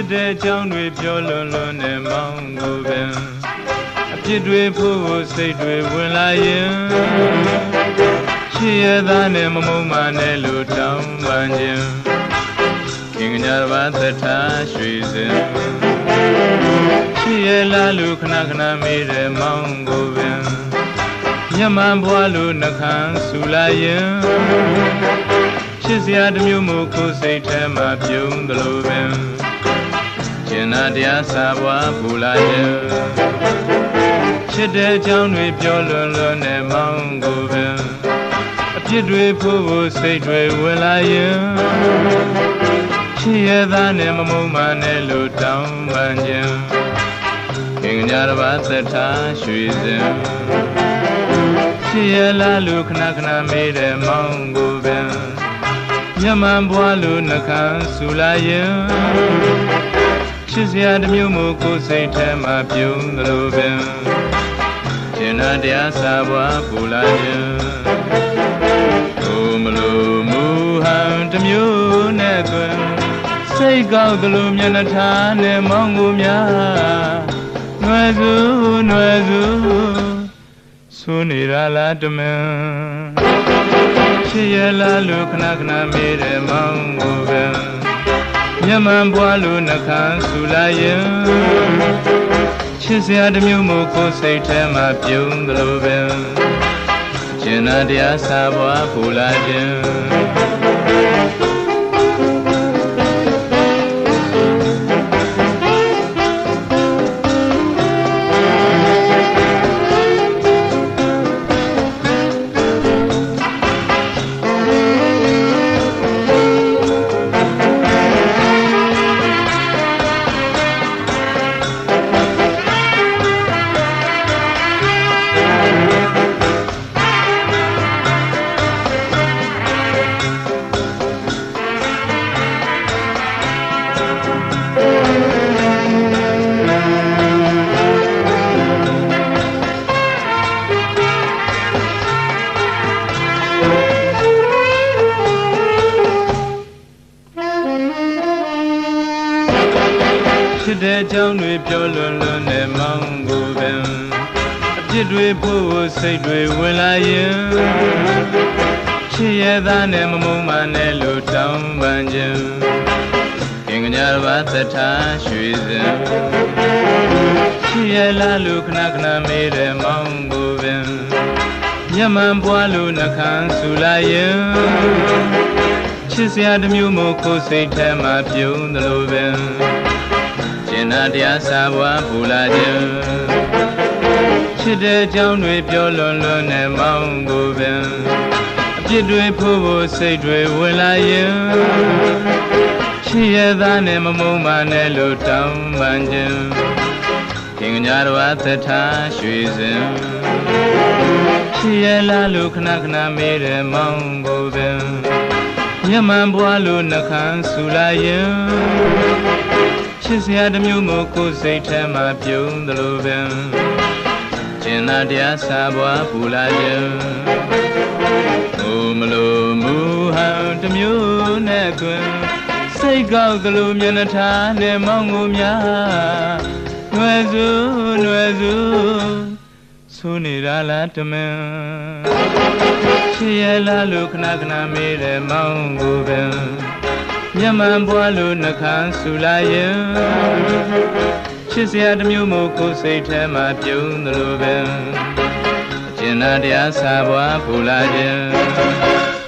စ်တဲ့အကြောင်းတွေပြောလွန်လွန်နဲ့မောင်းကိုပင်အပြစ်တွေဖို့ဖို့စိတ်တွေဝင်လာရင်ချစ်ရသားနဲ့မမုန်းမနဲ့လို့တောင်းပန်ခြင်းခင်ညာဘာသထရွှေစင်ချစ်ရလားလို့ခဏခဏမေးတယ်မောင်းကိုပင်ညမန်ဘွားလို့နှခမ်းဆူလာရင်ချစ်စရာတစ်မျိုးမို့ကိုယ်စိတ်ထဲမှာပြုံးသလိုပင်ကျင်နာ တရားစာဘွားပူလာရင်ချစ်တဲ့အကြောင်းတွေပြောလွန်လွန်နဲ့မောင်းကိုပင်အပြစ်တွေဖို့ဖို့စိတ်တွေဝင်လာရင်ချစ်ရသားနဲ့မမုန်းမနဲ့လို့တောင်းပန်ခြင်းခင်ညာတစ်ပါးသက်ထားရွှေစင်ချစ်ရလားလို့ခဏခဏမေးတယ်မောင်းကိုပင်ညမန်ဘွားလို့နှကန်းဆူလာရင် ချစ်စရာတစ်မျိုးမို့ကိုယ်စိတ်ထဲမှာပြုံးသလိုပင်ကျင်နာတရားစာဘွားပူလာခြင်းကိုမလို့မူဟန်တစ်မျိုးနဲ့တွင်စိတ်ကောက်သလိုမျက်နှာထားနဲ့မောင်းကိုများနွယ်စုနွယ်စုဆူနေရလားတမန်ချစ်ရလားလို့ခဏခဏမေးတယ်မောင်းကိုပဲ မျက်မှန်ပွားလို့နှခမ်းဆူလာရင်ချစ်စရာတစ်မျိုးမို့ကိုယ်စိတ်ထဲမှာပြုံးသလိုပဲကျင်နာတရားစာပွားပူလာခြင်း တဲ့အကြောင်းတွေပြောလွန်လွန်နဲ့မောင်းကိုပင်အပြစ်တွေဖို့ဖို့စိတ်တွေဝင်လာရင်ချစ်ရသားနဲ့မမုန်းမနဲ့လို့တောင်းပန်ခြင်းခင်ညာဘာသက်ထားရွှေစင်ချစ်ရလားလို့ခဏခဏမေးတယ်မောင်းကိုပင်ညမန်ပွားလို့နှခမ်းဆူလာရင်ချစ်စရာတစ်မျိုးမို့ကိုယ်စိတ်ထဲမှာပြုံးသလိုပင်ကျ င်နာတရားစာဘွားပူလာခြင်းချစ်တဲ့အကြောင်းတွေပြောလွန်လွန်နဲ့မောင်းကိုပင်အပြစ်တွေဖို့ဖို့စိတ်တွေဝင်လာရင်ချစ်ရသားနဲ့မမုန်းမနဲ့လို့တောင်းပန်ခြင်းခင်ညာတော်သက်ထားရွှေစင်ချစ်ရလားလို့ခဏခဏမေးတယ်မောင်းကိုပင်ညမန်ဘွားလို့နှခမ်းဆူလာရင် ချစ်စရာတစ်မျိုးမို့ကိုယ်စိတ်ထဲမှာပြုံးသလိုပင်ကျင်နာတရားစာဘွားပူလာခြင်းအိုမလို့မူဟန်တစ်မျိုးနဲ့တွင်စိတ်ကောက်သလိုမျက်နှာထားနဲ့မောင်းကိုများနွယ်စုနွယ်စုဆူနေရလားတမန်ချစ်ရလားလို့ခဏခဏမေးတယ်မောင်းကိုပင် မျက်မှန်ပွားလို့နှခမ်းဆူလာရင်ချစ်စရာတစ်မျိုးမို့ကိုယ်စိတ်ထဲမှာပြုံးသလိုပင်အကျဉ်းတရားစာဘွားပူလာခြင်း